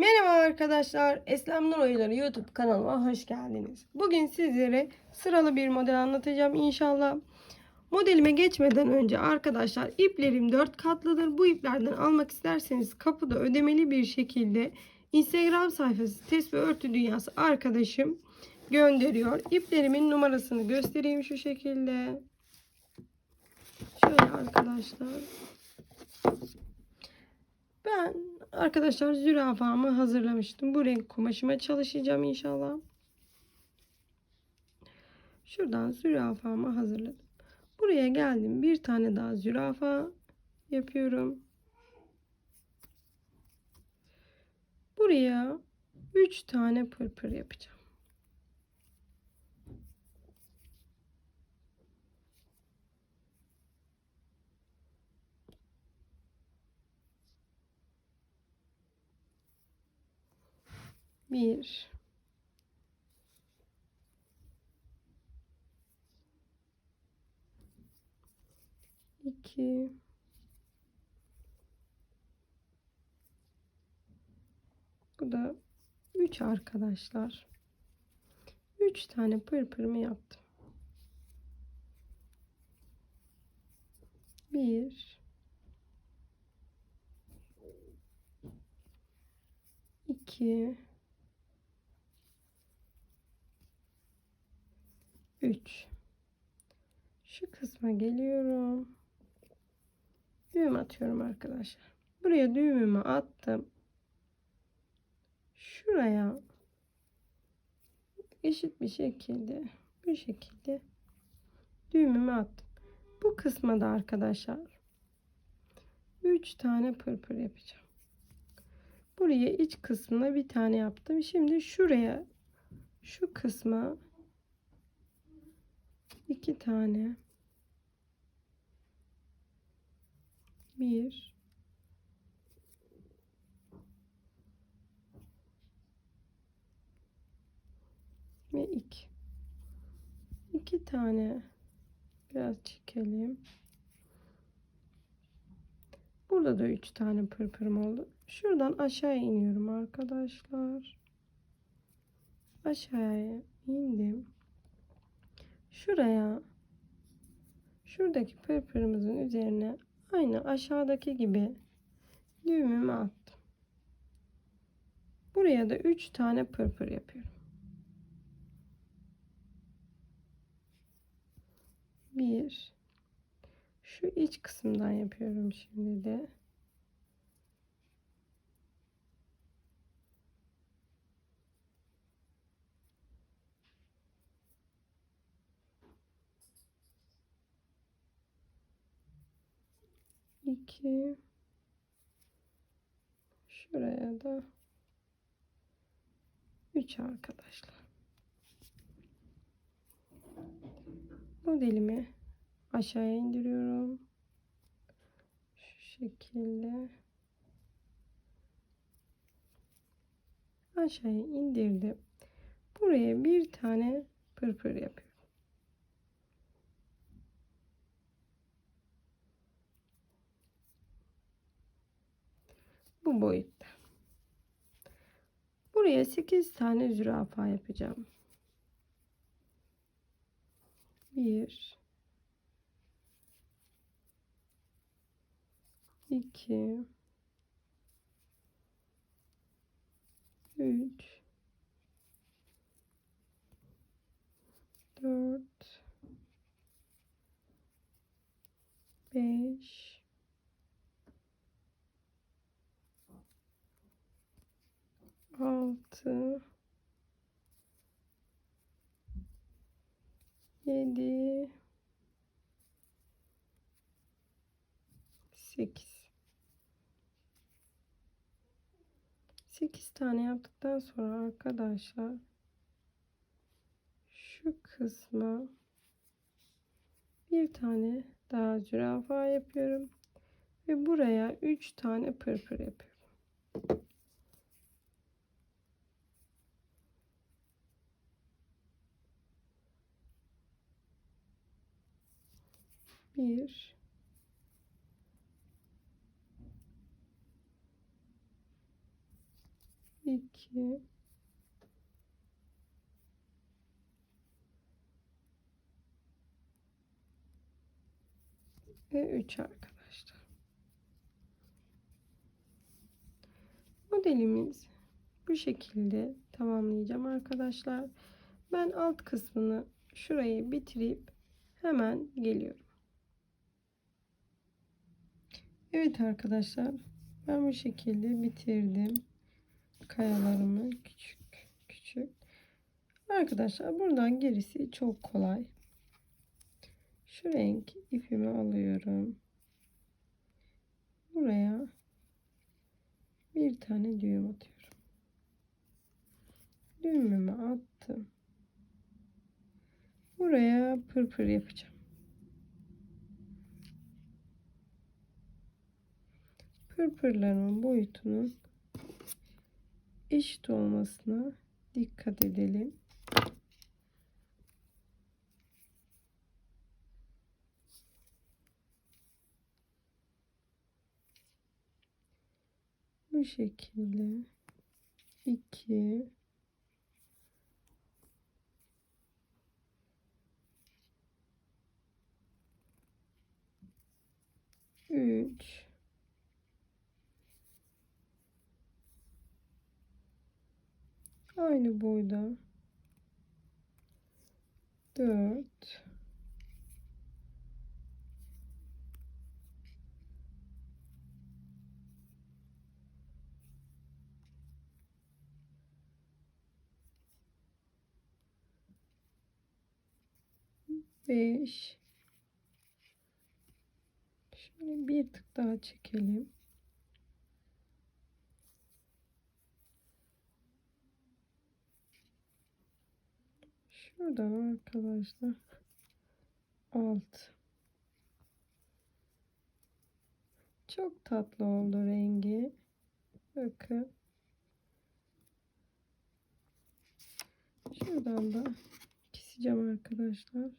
Merhaba arkadaşlar. Eslem Nur YouTube kanalıma hoş geldiniz. Bugün sizlere sıralı bir model anlatacağım inşallah. Modelime geçmeden önce arkadaşlar iplerim 4 katlıdır. Bu iplerden almak isterseniz kapıda ödemeli bir şekilde Instagram sayfası Test ve Örtü Dünyası arkadaşım gönderiyor. İplerimin numarasını göstereyim şu şekilde. Şöyle arkadaşlar. Ben arkadaşlar zürafamı hazırlamıştım. Bu renk kumaşıma çalışacağım inşallah. Şuradan zürafamı hazırladım. Buraya geldim. Bir tane daha zürafa yapıyorum. Buraya 3 tane pırpır yapacağım. Bir. iki, Bu da üç arkadaşlar. Üç tane pırpırımı yaptım. Bir. iki, 3 şu kısma geliyorum. Düğüm atıyorum arkadaşlar. Buraya düğümümü attım. Şuraya eşit bir şekilde bu şekilde düğümümü attım. Bu kısma da arkadaşlar 3 tane pırpır yapacağım. Buraya iç kısmına bir tane yaptım. Şimdi şuraya şu kısma iki tane. Bir. Ve iki. İki tane. Biraz çekelim. Burada da üç tane pırpırım oldu. Şuradan aşağı iniyorum arkadaşlar. Aşağıya indim şuraya şuradaki pırpırımızın üzerine aynı aşağıdaki gibi düğümümü attım. Buraya da 3 tane pırpır yapıyorum. Bir şu iç kısımdan yapıyorum şimdi de. İki. Şuraya da üç arkadaşlar. Modelimi aşağıya indiriyorum. Şu şekilde. Aşağıya indirdim. Buraya bir tane pırpır yapıyorum bu boyutta. Buraya 8 tane zürafa yapacağım. 1 2 3 4 5 altı. Yedi. Sekiz. Sekiz tane yaptıktan sonra arkadaşlar şu kısma bir tane daha zürafa yapıyorum ve buraya üç tane pırpır yapıyorum. Bir, 2 ve 3 arkadaşlar. Modelimiz bu şekilde tamamlayacağım arkadaşlar. Ben alt kısmını şurayı bitirip hemen geliyorum. Evet arkadaşlar ben bu şekilde bitirdim kayalarımı küçük küçük. Arkadaşlar buradan gerisi çok kolay. Şu renk ipimi alıyorum. Buraya bir tane düğüm atıyorum. Düğümümü attım. Buraya pırpır yapacağım. Pırpırlarımın boyutunun eşit olmasına dikkat edelim. Bu şekilde 2 3 aynı boyda. 4 5 Şöyle bir tık daha çekelim. Şuradan arkadaşlar alt. Çok tatlı oldu rengi. Bakın. Şuradan da keseceğim arkadaşlar.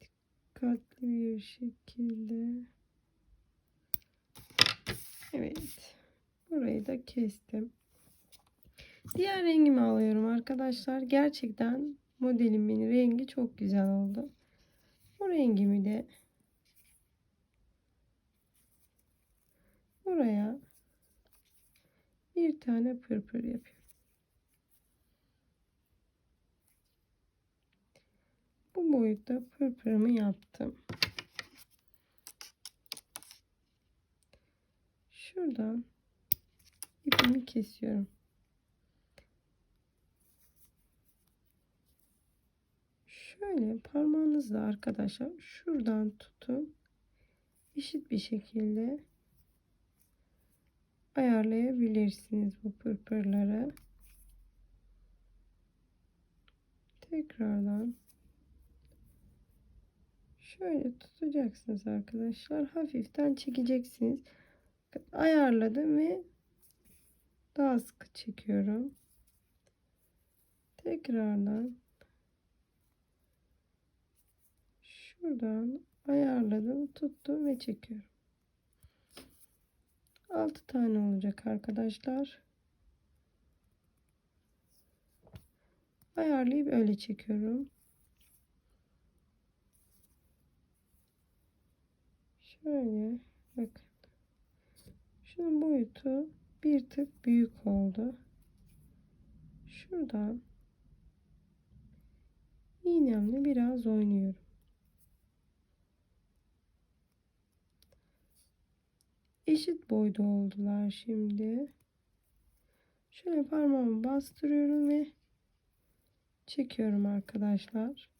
Dikkatli bir şekilde. Evet. Burayı da kestim. Diğer rengimi alıyorum arkadaşlar. Gerçekten modelimin rengi çok güzel oldu. Bu rengimi de buraya bir tane pırpır yapıyorum. Bu boyutta pırpırımı yaptım. Şuradan ipimi kesiyorum. Şöyle parmağınızla arkadaşlar şuradan tutun. Eşit bir şekilde ayarlayabilirsiniz bu pırpırları. Tekrardan şöyle tutacaksınız arkadaşlar. Hafiften çekeceksiniz. Ayarladım ve daha sıkı çekiyorum. Tekrardan şuradan ayarladım, tuttum ve çekiyorum. 6 tane olacak arkadaşlar. Ayarlayıp öyle çekiyorum. Şöyle bakın. Şunun boyutu bir tık büyük oldu. Şuradan iğnemle biraz oynuyorum. Eşit boyda oldular şimdi. Şöyle parmağımı bastırıyorum ve çekiyorum arkadaşlar.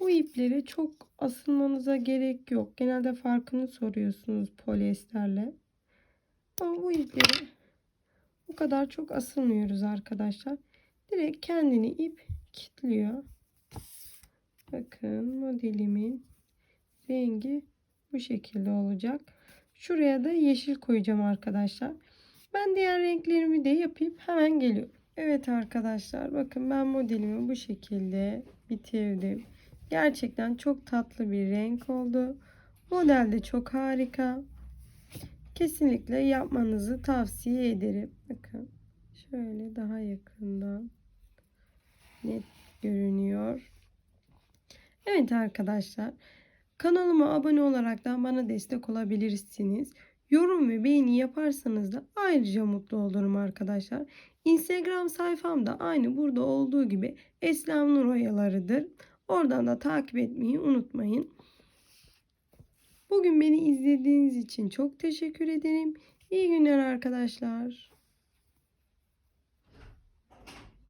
Bu ipleri çok asılmanıza gerek yok. Genelde farkını soruyorsunuz polyesterle. Ama bu ipleri bu kadar çok asılmıyoruz arkadaşlar. Direkt kendini ip kilitliyor. Bakın modelimin rengi bu şekilde olacak. Şuraya da yeşil koyacağım arkadaşlar. Ben diğer renklerimi de yapıp hemen geliyorum. Evet arkadaşlar bakın ben modelimi bu şekilde bitirdim. Gerçekten çok tatlı bir renk oldu. Model de çok harika. kesinlikle yapmanızı tavsiye ederim. Bakın şöyle daha yakından net görünüyor. Evet arkadaşlar kanalıma abone olaraktan bana destek olabilirsiniz. Yorum ve beğeni yaparsanız da ayrıca mutlu olurum arkadaşlar. Instagram sayfam da aynı burada olduğu gibi Eslem Nur Oyaları'dır. Oradan da takip etmeyi unutmayın. Bugün beni izlediğiniz için çok teşekkür ederim. İyi günler arkadaşlar.